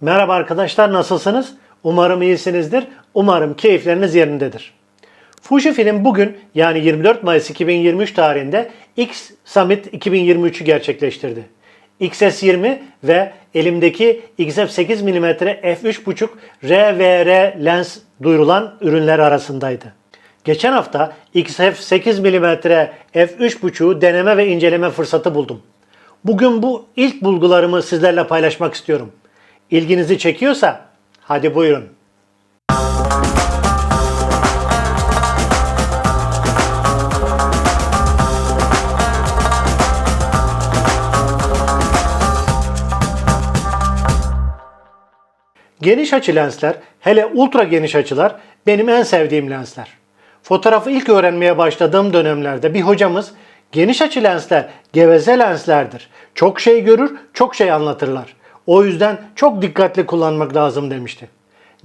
Merhaba arkadaşlar nasılsınız? Umarım iyisinizdir. Umarım keyifleriniz yerindedir. Fujifilm bugün yani 24 Mayıs 2023 tarihinde X Summit 2023'ü gerçekleştirdi. XS20 ve elimdeki XF8 mm f3.5 RVR lens duyurulan ürünler arasındaydı. Geçen hafta XF8 mm f3.5'u deneme ve inceleme fırsatı buldum. Bugün bu ilk bulgularımı sizlerle paylaşmak istiyorum. İlginizi çekiyorsa hadi buyurun. Geniş açı lensler, hele ultra geniş açılar benim en sevdiğim lensler. Fotoğrafı ilk öğrenmeye başladığım dönemlerde bir hocamız geniş açı lensler geveze lenslerdir. Çok şey görür, çok şey anlatırlar. O yüzden çok dikkatli kullanmak lazım demişti.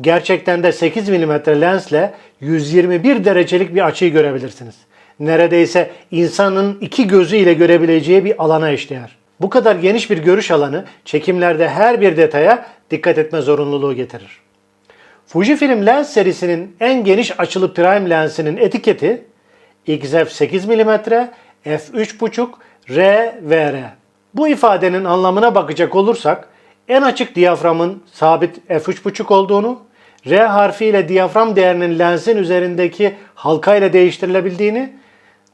Gerçekten de 8 mm lensle 121 derecelik bir açıyı görebilirsiniz. Neredeyse insanın iki gözü ile görebileceği bir alana eşdeğer. Bu kadar geniş bir görüş alanı çekimlerde her bir detaya dikkat etme zorunluluğu getirir. Fujifilm lens serisinin en geniş açılı prime lensinin etiketi XF 8 mm f3.5 RVR. Bu ifadenin anlamına bakacak olursak en açık diyaframın sabit f3.5 olduğunu, R harfi ile diyafram değerinin lensin üzerindeki halka ile değiştirilebildiğini,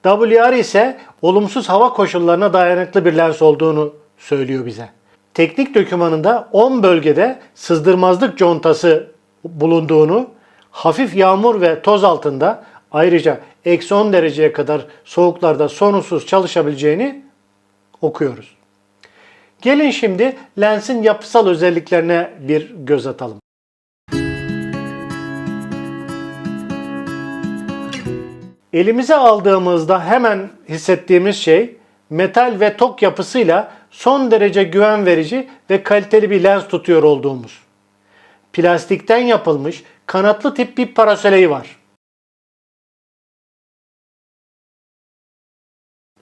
WR ise olumsuz hava koşullarına dayanıklı bir lens olduğunu söylüyor bize. Teknik dokümanında 10 bölgede sızdırmazlık contası bulunduğunu, hafif yağmur ve toz altında ayrıca eksi 10 dereceye kadar soğuklarda sorunsuz çalışabileceğini okuyoruz. Gelin şimdi lensin yapısal özelliklerine bir göz atalım. Elimize aldığımızda hemen hissettiğimiz şey metal ve tok yapısıyla son derece güven verici ve kaliteli bir lens tutuyor olduğumuz. Plastikten yapılmış kanatlı tip bir paraseleyi var.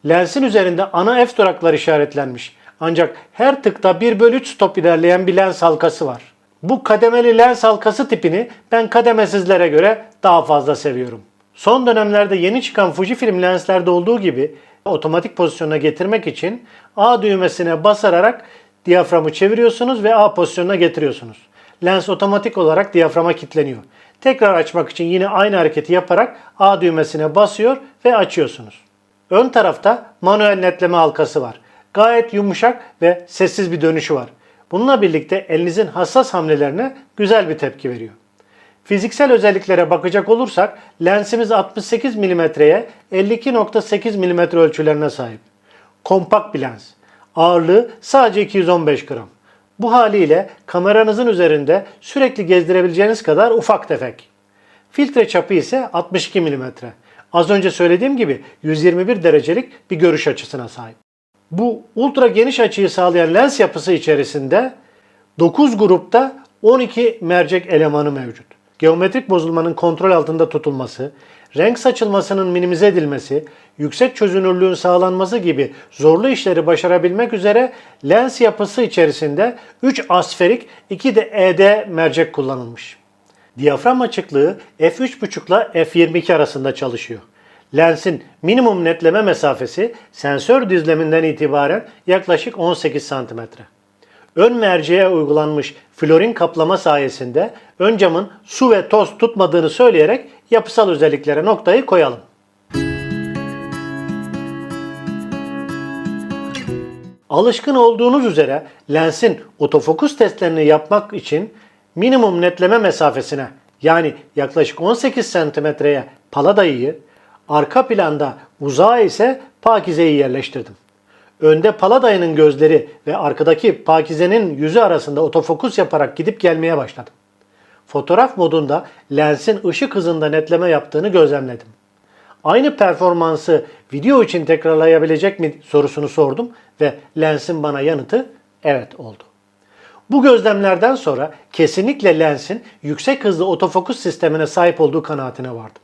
Lensin üzerinde ana f duraklar işaretlenmiş. Ancak her tıkta 1 bölü 3 stop ilerleyen bir lens halkası var. Bu kademeli lens halkası tipini ben kademesizlere göre daha fazla seviyorum. Son dönemlerde yeni çıkan Fujifilm lenslerde olduğu gibi otomatik pozisyona getirmek için A düğmesine basarak diyaframı çeviriyorsunuz ve A pozisyonuna getiriyorsunuz. Lens otomatik olarak diyaframa kilitleniyor. Tekrar açmak için yine aynı hareketi yaparak A düğmesine basıyor ve açıyorsunuz. Ön tarafta manuel netleme halkası var. Gayet yumuşak ve sessiz bir dönüşü var. Bununla birlikte elinizin hassas hamlelerine güzel bir tepki veriyor. Fiziksel özelliklere bakacak olursak lensimiz 68 mm'ye 52.8 mm ölçülerine sahip. Kompakt bir lens. Ağırlığı sadece 215 gram. Bu haliyle kameranızın üzerinde sürekli gezdirebileceğiniz kadar ufak tefek. Filtre çapı ise 62 mm. Az önce söylediğim gibi 121 derecelik bir görüş açısına sahip. Bu ultra geniş açıyı sağlayan lens yapısı içerisinde 9 grupta 12 mercek elemanı mevcut. Geometrik bozulmanın kontrol altında tutulması, renk saçılmasının minimize edilmesi, yüksek çözünürlüğün sağlanması gibi zorlu işleri başarabilmek üzere lens yapısı içerisinde 3 asferik 2 de ED mercek kullanılmış. Diyafram açıklığı f3.5 ile f22 arasında çalışıyor. Lensin minimum netleme mesafesi sensör düzleminden itibaren yaklaşık 18 cm. Ön merceğe uygulanmış florin kaplama sayesinde ön camın su ve toz tutmadığını söyleyerek yapısal özelliklere noktayı koyalım. Alışkın olduğunuz üzere lensin otofokus testlerini yapmak için minimum netleme mesafesine yani yaklaşık 18 santimetreye paladayı, arka planda uzağa ise Pakize'yi yerleştirdim. Önde Paladayı'nın gözleri ve arkadaki Pakize'nin yüzü arasında otofokus yaparak gidip gelmeye başladım. Fotoğraf modunda lensin ışık hızında netleme yaptığını gözlemledim. Aynı performansı video için tekrarlayabilecek mi sorusunu sordum ve lensin bana yanıtı evet oldu. Bu gözlemlerden sonra kesinlikle lensin yüksek hızlı otofokus sistemine sahip olduğu kanaatine vardım.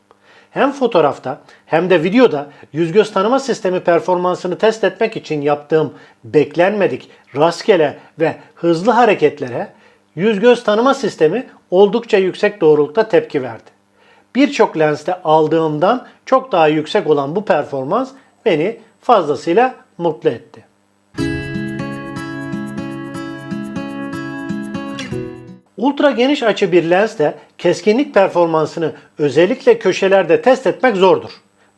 Hem fotoğrafta hem de videoda yüz göz tanıma sistemi performansını test etmek için yaptığım beklenmedik, rastgele ve hızlı hareketlere Yüz göz tanıma sistemi oldukça yüksek doğrulukta tepki verdi. Birçok lenste aldığımdan çok daha yüksek olan bu performans beni fazlasıyla mutlu etti. Ultra geniş açı bir lensle keskinlik performansını özellikle köşelerde test etmek zordur.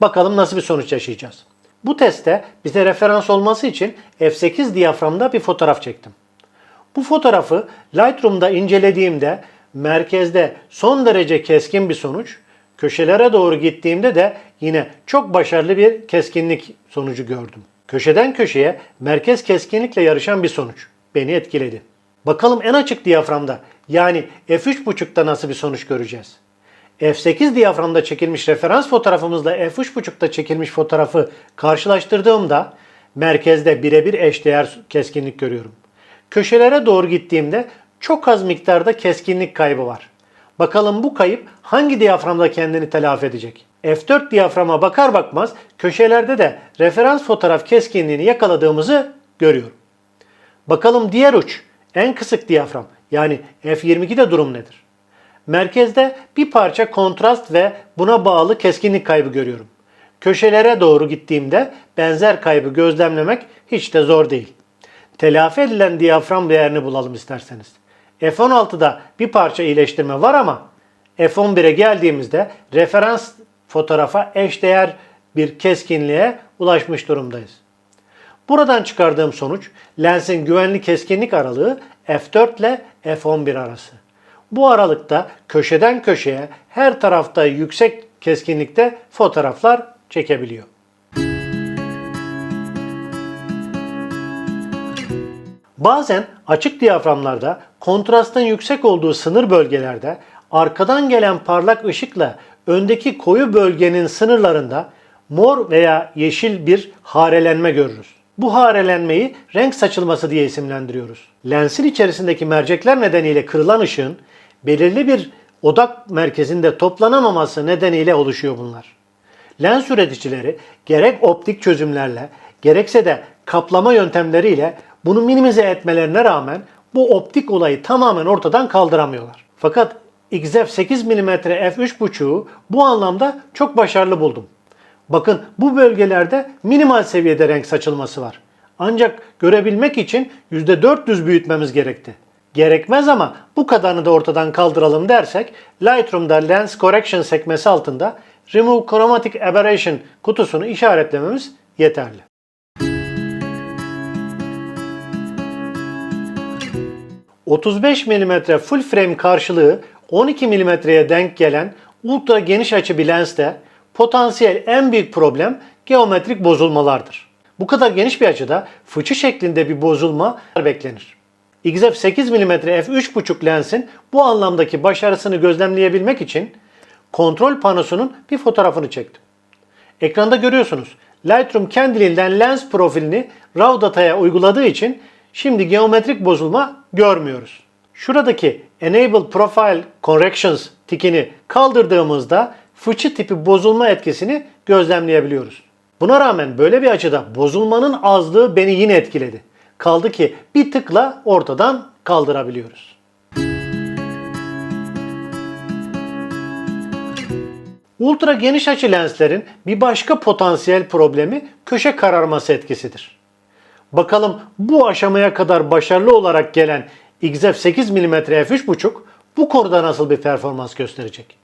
Bakalım nasıl bir sonuç yaşayacağız. Bu testte bize referans olması için f8 diyaframda bir fotoğraf çektim. Bu fotoğrafı Lightroom'da incelediğimde merkezde son derece keskin bir sonuç, köşelere doğru gittiğimde de yine çok başarılı bir keskinlik sonucu gördüm. Köşeden köşeye merkez keskinlikle yarışan bir sonuç beni etkiledi. Bakalım en açık diyaframda yani f3.5'ta nasıl bir sonuç göreceğiz? f8 diyaframda çekilmiş referans fotoğrafımızla f3.5'ta çekilmiş fotoğrafı karşılaştırdığımda merkezde birebir eşdeğer keskinlik görüyorum. Köşelere doğru gittiğimde çok az miktarda keskinlik kaybı var. Bakalım bu kayıp hangi diyaframda kendini telafi edecek? F4 diyaframa bakar bakmaz köşelerde de referans fotoğraf keskinliğini yakaladığımızı görüyorum. Bakalım diğer uç en kısık diyafram yani F22'de durum nedir? Merkezde bir parça kontrast ve buna bağlı keskinlik kaybı görüyorum. Köşelere doğru gittiğimde benzer kaybı gözlemlemek hiç de zor değil. Telafi edilen diyafram değerini bulalım isterseniz. F16'da bir parça iyileştirme var ama F11'e geldiğimizde referans fotoğrafa eşdeğer bir keskinliğe ulaşmış durumdayız. Buradan çıkardığım sonuç lensin güvenli keskinlik aralığı f4 ile f11 arası. Bu aralıkta köşeden köşeye her tarafta yüksek keskinlikte fotoğraflar çekebiliyor. Bazen açık diyaframlarda kontrastın yüksek olduğu sınır bölgelerde arkadan gelen parlak ışıkla öndeki koyu bölgenin sınırlarında mor veya yeşil bir harelenme görürüz. Bu harelenmeyi renk saçılması diye isimlendiriyoruz. Lensin içerisindeki mercekler nedeniyle kırılan ışığın belirli bir odak merkezinde toplanamaması nedeniyle oluşuyor bunlar. Lens üreticileri gerek optik çözümlerle gerekse de kaplama yöntemleriyle bunu minimize etmelerine rağmen bu optik olayı tamamen ortadan kaldıramıyorlar. Fakat XF 8 mm f3.5'u bu anlamda çok başarılı buldum. Bakın bu bölgelerde minimal seviyede renk saçılması var. Ancak görebilmek için %400 büyütmemiz gerekti. Gerekmez ama bu kadarını da ortadan kaldıralım dersek Lightroom'da Lens Correction sekmesi altında Remove Chromatic Aberration kutusunu işaretlememiz yeterli. ...35 mm full frame karşılığı 12 mm'ye denk gelen ultra geniş açı bir lenste potansiyel en büyük problem geometrik bozulmalardır. Bu kadar geniş bir açıda fıçı şeklinde bir bozulma beklenir. XF 8 mm f3.5 lensin bu anlamdaki başarısını gözlemleyebilmek için kontrol panosunun bir fotoğrafını çektim. Ekranda görüyorsunuz. Lightroom kendiliğinden lens profilini RAW dataya uyguladığı için şimdi geometrik bozulma görmüyoruz. Şuradaki Enable Profile Corrections tikini kaldırdığımızda fıçı tipi bozulma etkisini gözlemleyebiliyoruz. Buna rağmen böyle bir açıda bozulmanın azlığı beni yine etkiledi. Kaldı ki bir tıkla ortadan kaldırabiliyoruz. Ultra geniş açı lenslerin bir başka potansiyel problemi köşe kararması etkisidir. Bakalım bu aşamaya kadar başarılı olarak gelen XF 8 mm f3.5 bu konuda nasıl bir performans gösterecek?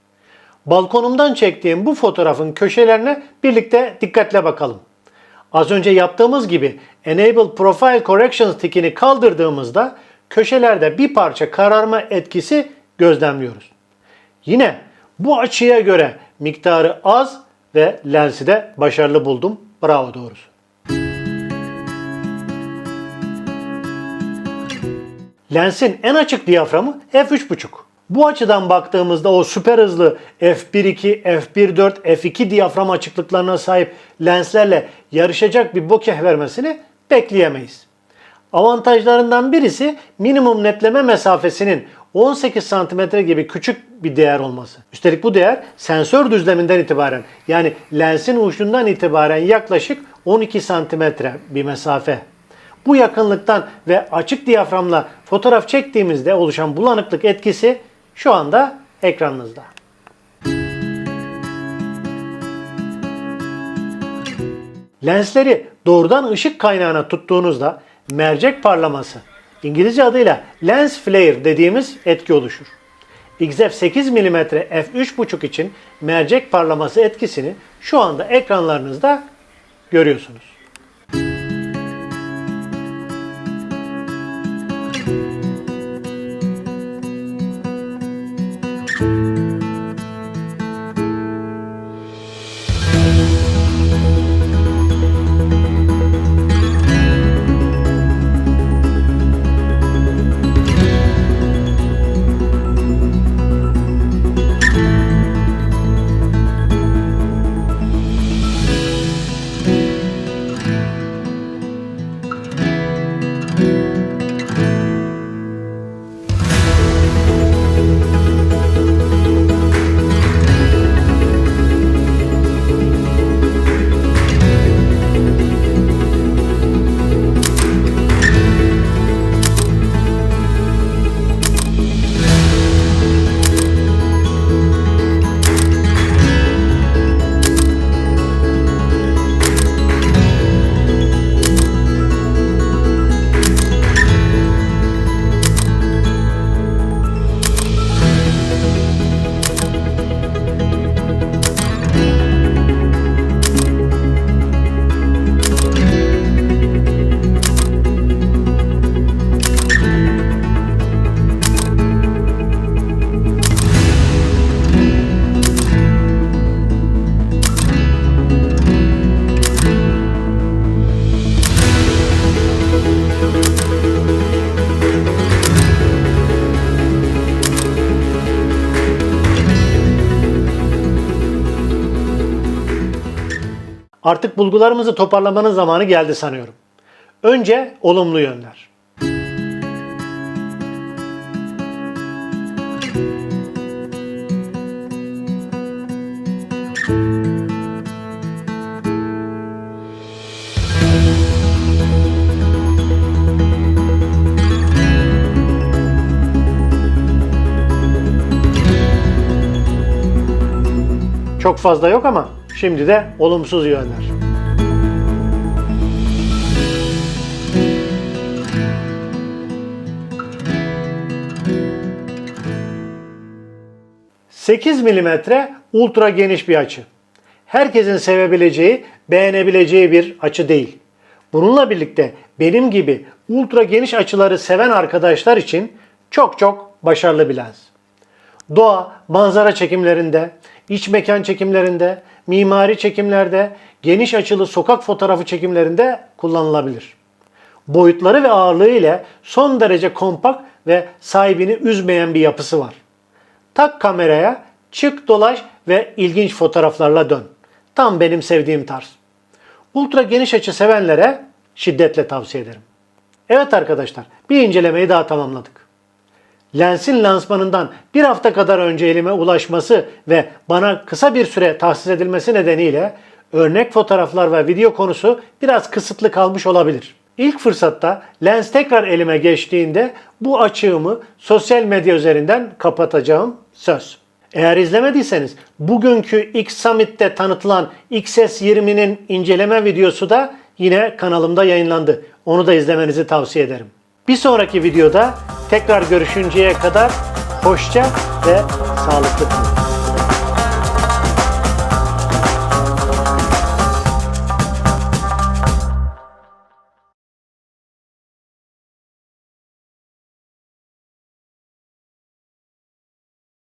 Balkonumdan çektiğim bu fotoğrafın köşelerine birlikte dikkatle bakalım. Az önce yaptığımız gibi Enable Profile Corrections tikini kaldırdığımızda köşelerde bir parça kararma etkisi gözlemliyoruz. Yine bu açıya göre miktarı az ve lensi de başarılı buldum. Bravo doğrusu. Lensin en açık diyaframı f3.5. Bu açıdan baktığımızda o süper hızlı f1.2, f1.4, f2 diyafram açıklıklarına sahip lenslerle yarışacak bir bokeh vermesini bekleyemeyiz. Avantajlarından birisi minimum netleme mesafesinin 18 cm gibi küçük bir değer olması. Üstelik bu değer sensör düzleminden itibaren yani lensin uçundan itibaren yaklaşık 12 cm bir mesafe. Bu yakınlıktan ve açık diyaframla fotoğraf çektiğimizde oluşan bulanıklık etkisi şu anda ekranınızda. Lensleri doğrudan ışık kaynağına tuttuğunuzda mercek parlaması, İngilizce adıyla lens flare dediğimiz etki oluşur. XF 8 mm f3.5 için mercek parlaması etkisini şu anda ekranlarınızda görüyorsunuz. Artık bulgularımızı toparlamanın zamanı geldi sanıyorum. Önce olumlu yönler. Çok fazla yok ama şimdi de olumsuz yönler. ...8 milimetre ultra geniş bir açı. Herkesin sevebileceği, beğenebileceği bir açı değil. Bununla birlikte benim gibi ultra geniş açıları seven arkadaşlar için çok çok başarılı bir lens doğa, manzara çekimlerinde, iç mekan çekimlerinde, mimari çekimlerde, geniş açılı sokak fotoğrafı çekimlerinde kullanılabilir. Boyutları ve ağırlığı ile son derece kompakt ve sahibini üzmeyen bir yapısı var. Tak kameraya, çık dolaş ve ilginç fotoğraflarla dön. Tam benim sevdiğim tarz. Ultra geniş açı sevenlere şiddetle tavsiye ederim. Evet arkadaşlar, bir incelemeyi daha tamamladık lensin lansmanından bir hafta kadar önce elime ulaşması ve bana kısa bir süre tahsis edilmesi nedeniyle örnek fotoğraflar ve video konusu biraz kısıtlı kalmış olabilir. İlk fırsatta lens tekrar elime geçtiğinde bu açığımı sosyal medya üzerinden kapatacağım söz. Eğer izlemediyseniz bugünkü X Summit'te tanıtılan XS20'nin inceleme videosu da yine kanalımda yayınlandı. Onu da izlemenizi tavsiye ederim. Bir sonraki videoda tekrar görüşünceye kadar hoşça ve sağlıklı kalın.